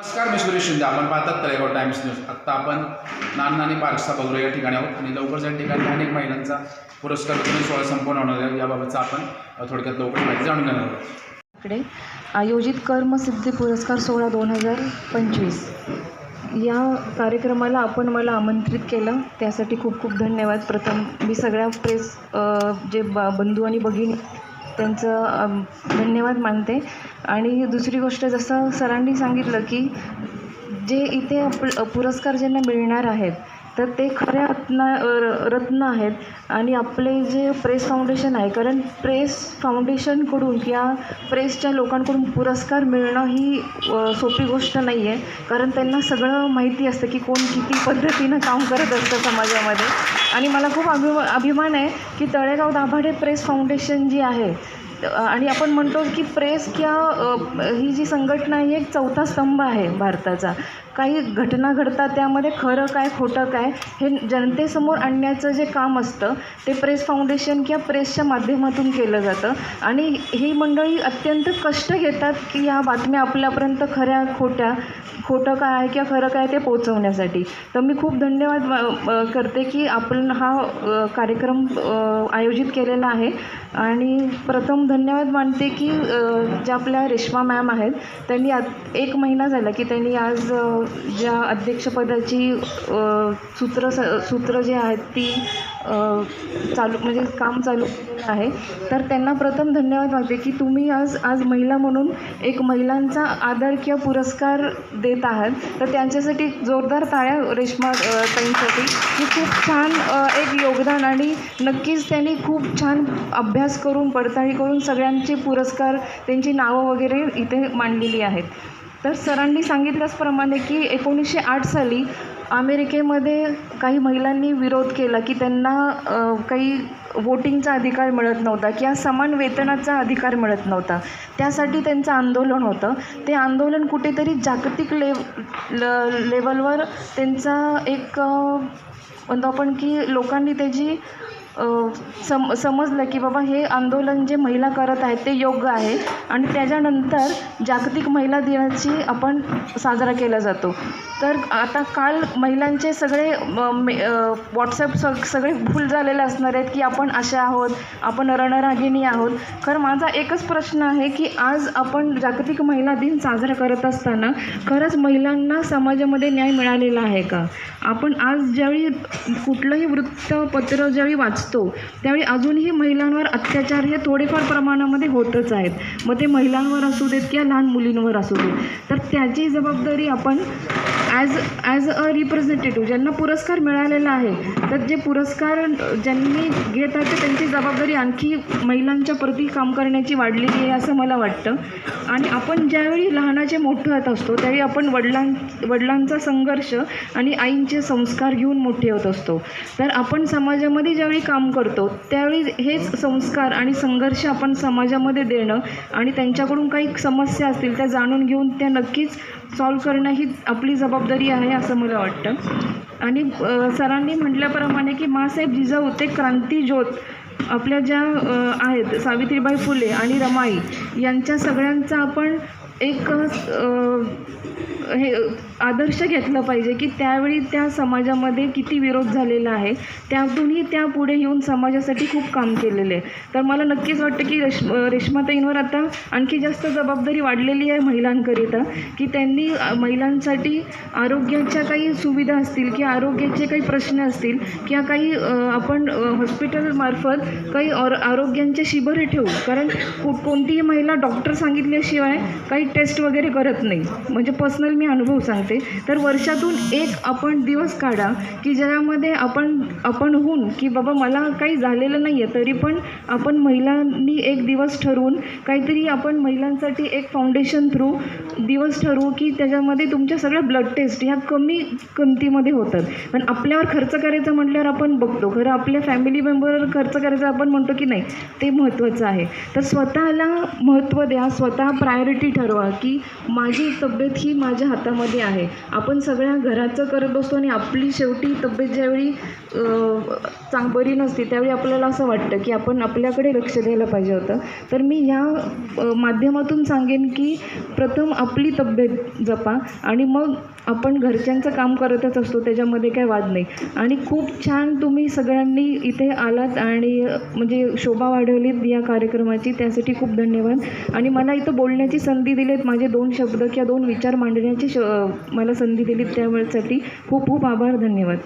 नमस्कार मी सुरेश शिंदे. आपण पाहतात तळेगाव टाइम्स न्यूज. आत्ता आपण नाननानी पार्क सभागृह या ठिकाणी आहोत आणि लवकरच या ठिकाणी अनेक महिलांचा पुरस्कार वितरण सोहळा संपन्न होणार आहे. याबाबतचा आपण थोडक्यात लवकर माहिती जाणून घेणार आहोत. इकडे आयोजित कर्मसिद्धी पुरस्कार सोहळा दोन हजार पंचवीस. या कार्यक्रमाला आपण मला आमंत्रित केलं. त्यासाठी खूप खूप धन्यवाद. प्रथम मी सगळ्या प्रेस जे बंधू आणि भगिनी त्यांचं धन्यवाद मानते. आणि दुसरी गोष्ट जसं सरांनी सांगितलं की जे इथे आप पुरस्कार ज्यांना मिळणार आहेत तर ते खऱ्या रत्न र- रत्न आहेत. आणि आपले जे प्रेस फाउंडेशन आहे कारण प्रेस फाउंडेशनकडून किंवा प्रेसच्या लोकांकडून पुरस्कार मिळणं ही सोपी गोष्ट नाही आहे कारण त्यांना सगळं माहिती असतं की कोण किती पद्धतीनं काम करत असतं समाजामध्ये. आणि मला खूप अभिमा अभिमान आहे की तळेगाव दाभाडे प्रेस फाउंडेशन जी आहे आणि आपण म्हणतो की प्रेस किंवा ही जी संघटना ही एक चौथा स्तंभ आहे भारताचा. काही घटना घडतात त्यामध्ये खरं काय खोटं काय हे जनतेसमोर आणण्याचं जे काम असतं ते प्रेस फाउंडेशन किंवा प्रेसच्या माध्यमातून केलं जातं. आणि ही मंडळी अत्यंत कष्ट घेतात की ह्या बातम्या आपल्यापर्यंत खऱ्या खोट्या खोटं काय आहे किंवा खरं काय ते पोचवण्यासाठी तर मी खूप धन्यवाद करते की आपण हा कार्यक्रम आयोजित केलेला आहे. आणि प्रथम धन्यवाद मानते की ज्या आपल्या रेश्मा मॅम आहेत त्यांनी आत एक महिना झाला की त्यांनी आज ज्या अध्यक्षपदाची सूत्र स सूत्र जे आहेत ती चालू म्हणजे काम चालू केलेलं आहे. तर त्यांना प्रथम धन्यवाद वाटते की तुम्ही आज आज महिला म्हणून एक महिलांचा आदर किंवा पुरस्कार देत आहात. तर त्यांच्यासाठी जोरदार टाळ्या रेश्मा ताईंसाठी. की खूप छान एक योगदान आणि नक्कीच त्यांनी खूप छान अभ्यास करून पडताळी करून सगळ्यांचे पुरस्कार त्यांची नावं वगैरे इथे मांडलेली आहेत. तर सरांनी सांगितल्याचप्रमाणे की एकोणीसशे आठ साली अमेरिकेमध्ये काही महिलांनी विरोध केला की त्यांना काही वोटिंगचा अधिकार मिळत नव्हता किंवा समान वेतनाचा अधिकार मिळत नव्हता. त्यासाठी त्यांचं आंदोलन होतं. ते आंदोलन कुठेतरी जागतिक लेव ल लेवलवर त्यांचा एक म्हणतो आपण की लोकांनी त्याची सम समजलं की बाबा हे आंदोलन जे महिला करत आहेत ते योग्य आहे. आणि त्याच्यानंतर जागतिक महिला दिनाची आपण साजरा केला जातो. तर आता काल महिलांचे सगळे व्हॉट्सअप सग सगळे भूल झालेले असणार आहेत की आपण अशा आहोत आपण रणरागिणी आहोत. खरं माझा एकच प्रश्न आहे की आज आपण जागतिक महिला दिन साजरा करत असताना खरंच महिलांना समाजामध्ये न्याय मिळालेला आहे का? आपण आज ज्यावेळी कुठलंही वृत्तपत्र ज्यावेळी वाचतो त्यावेळी अजूनही महिलांवर अत्याचार हे थोडेफार प्रमाणामध्ये होतच आहेत. मग ते महिलांवर असू देत किंवा लहान मुलींवर असू देत. तर त्याची जबाबदारी आपण ॲज ॲज अ रिप्रेझेंटेटिव्ह ज्यांना पुरस्कार मिळालेला आहे तर जे पुरस्कार ज्यांनी घेत आहेत त्यांची जबाबदारी आणखी महिलांच्या प्रती काम करण्याची वाढलेली आहे असं मला वाटतं. आणि आपण ज्यावेळी लहानाचे मोठं होत असतो त्यावेळी आपण वडिलां वडिलांचा संघर्ष आणि आईंचे संस्कार घेऊन मोठे होत असतो. तर आपण समाजामध्ये ज्यावेळी काम करतो त्यावेळी हेच संस्कार आणि संघर्ष आपण समाजामध्ये देणं आणि त्यांच्याकडून काही समस्या असतील त्या जाणून घेऊन त्या नक्कीच सॉल्व करणं ही आपली जबाबदारी आहे असं मला वाटतं. आणि सरांनी म्हटल्याप्रमाणे की मासाहेब जिजाऊ ते क्रांतीज्योत आपल्या ज्या आहेत सावित्रीबाई फुले आणि रमाई यांच्या सगळ्यांचा आपण एक हे आदर्श घेतला पाहिजे की त्यावेळी त्या समाजामध्ये किती विरोध झालेला आहे. त्यातूनही त्या पुढे येऊन समाजासाठी खूप काम केलेले आहे. तर मला नक्कीच वाटतं की रेश रेश्माताईंवर आता आणखी जास्त जबाबदारी वाढलेली आहे महिलांकरिता की त्यांनी महिलांसाठी आरोग्याच्या काही सुविधा असतील किंवा आरोग्याचे काही प्रश्न असतील किंवा काही आपण हॉस्पिटलमार्फत काही और आरोग्यांचे शिबिरे ठेवू. कारण कोणतीही महिला डॉक्टर सांगितल्याशिवाय काही टेस्ट वगैरे करत नाही. म्हणजे पर्सनल मी अनुभव सांगते. तर वर्षातून एक आपण दिवस काढा की ज्यामध्ये आपण आपण होऊन की बाबा मला काही झालेलं नाही आहे तरी पण आपण महिलांनी एक दिवस ठरवून काहीतरी आपण महिलांसाठी एक फाउंडेशन थ्रू दिवस ठरवू की त्याच्यामध्ये तुमच्या सगळ्या ब्लड टेस्ट ह्या कमी किमतीमध्ये होतात. पण आपल्यावर खर्च करायचं म्हटल्यावर आपण बघतो. खरं आपल्या फॅमिली मेंबरवर खर्च करायचा आपण म्हणतो की नाही ते महत्त्वाचं आहे. तर स्वतःला महत्त्व द्या स्वतः प्रायोरिटी ठरवा. की माझी तब्येत ही माझ्या हातामध्ये आहे. आपण सगळ्या घराचं करत असतो आणि आपली शेवटी तब्येत ज्यावेळी चांग बरी नसते त्यावेळी आपल्याला असं वाटतं की आपण आपल्याकडे लक्ष द्यायला पाहिजे होतं. तर मी ह्या माध्यमातून सांगेन की प्रथम आपली तब्येत जपा आणि मग आपण घरच्यांचं काम करतच असतो त्याच्यामध्ये काही वाद नाही. आणि खूप छान तुम्ही सगळ्यांनी इथे आलात आणि म्हणजे शोभा वाढवलीत या कार्यक्रमाची त्यासाठी खूप धन्यवाद. आणि मला इथं बोलण्याची संधी दिली दिलीत माझे दोन शब्द किंवा दोन विचार मांडण्याची श मला संधी दिलीत त्यावेळेसाठी खूप खूप आभार धन्यवाद.